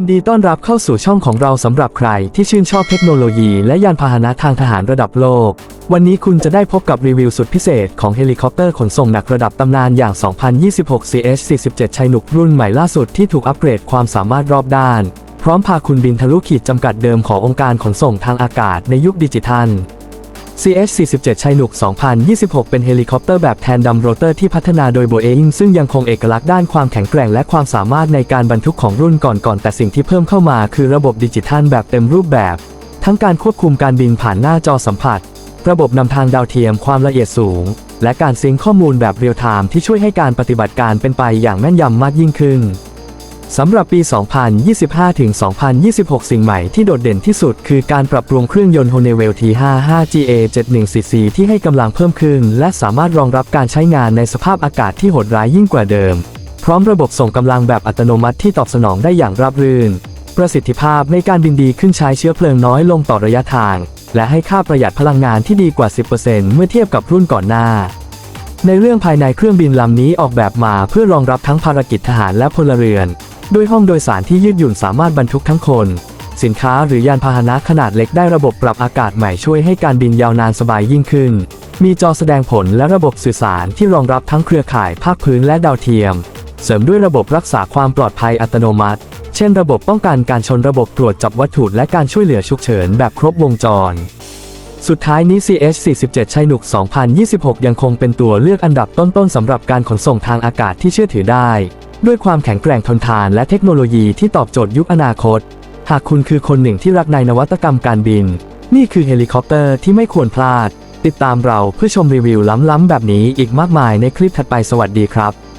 ยินดีต้อนรับเข้าสู่ช่องของเราสำหรับใครที่ชื่นชอบเทคโนโลยีและยานพาหนะทางทหารระดับโลก วันนี้คุณจะได้พบกับรีวิวสุดพิเศษของเฮลิคอปเตอร์ขนส่งหนักระดับตำนานอย่าง 2026 CH-47 ชัยหนุกรุ่นใหม่ล่าสุดที่ถูกอัปเกรดความสามารถรอบด้าน พร้อมพาคุณบินทะลุขีดจำกัดเดิมขององค์การขนส่งทางอากาศในยุคดิจิทัล CH-47 ชัยหนุก 2026 เป็นเฮลิคอปเตอร์แบบแทนดัมโรเตอร์ที่พัฒนาโดย Boeing ซึ่งยังคงเอกลักษณ์ด้านความแข็งแกร่งและความสามารถในการบรรทุกของรุ่นก่อนๆ แต่สิ่งที่เพิ่มเข้ามาคือระบบดิจิทัลแบบเต็มรูปแบบ ทั้งการควบคุมการบินผ่านหน้าจอสัมผัส ระบบนำทางดาวเทียมความละเอียดสูง และการซิงข้อมูลแบบเรียลไทม์ที่ช่วยให้การปฏิบัติการเป็นไปอย่างแม่นยำมากยิ่งขึ้น สำหรับปี 2025 ถึง 2026 สิ่งใหม่ที่โดดเด่นที่สุด คือการปรับปรุงเครื่องยนต์ Honeywell T55 GA 71cc ที่ให้กำลังเพิ่มขึ้น และสามารถรองรับการใช้งานในสภาพอากาศที่โหดร้ายยิ่งกว่าเดิม พร้อมระบบส่งกำลังแบบอัตโนมัติที่ตอบสนองได้อย่างราบรื่น ประสิทธิภาพในการบินดีขึ้นใช้เชื้อเพลิงน้อยลงต่อระยะทาง และให้ค่าประหยัดพลังงานที่ดีกว่า 10%เมื่อเทียบกับรุ่นก่อนหน้าในเรื่องภายในเครื่องบินลำนี้ออกแบบมาเพื่อรองรับทั้งภารกิจทหารและพลเรือน ด้วยห้องโดยสารที่ยืดหยุ่นสามารถบรรทุกทั้งคน สินค้าหรือยานพาหนะขนาดเล็กได้ระบบปรับอากาศใหม่ช่วยให้การบินยาวนานสบายยิ่งขึ้น มีจอแสดงผลและระบบสื่อสารที่รองรับทั้งเครือข่ายภาคพื้นและดาวเทียม เสริมด้วยระบบรักษาความปลอดภัยอัตโนมัติ เช่น ระบบป้องกันการชนระบบตรวจจับวัตถุและการช่วยเหลือฉุกเฉินแบบครบวงจรสุดท้ายนี้ CH-47 ชัยหนุก 2026 ยังคงเป็นตัวเลือกอันดับต้นๆสำหรับการขนส่งทางอากาศที่เชื่อถือได้ ด้วยความแข็งแกร่งทนทานและเทคโนโลยีที่ตอบโจทย์ยุคอนาคต หากคุณคือคนหนึ่งที่รักในนวัตกรรมการบิน นี่คือเฮลิคอปเตอร์ที่ไม่ควรพลาด ติดตามเราเพื่อชมรีวิวล้ำๆแบบนี้อีกมากมายในคลิปถัดไปสวัสดีครับ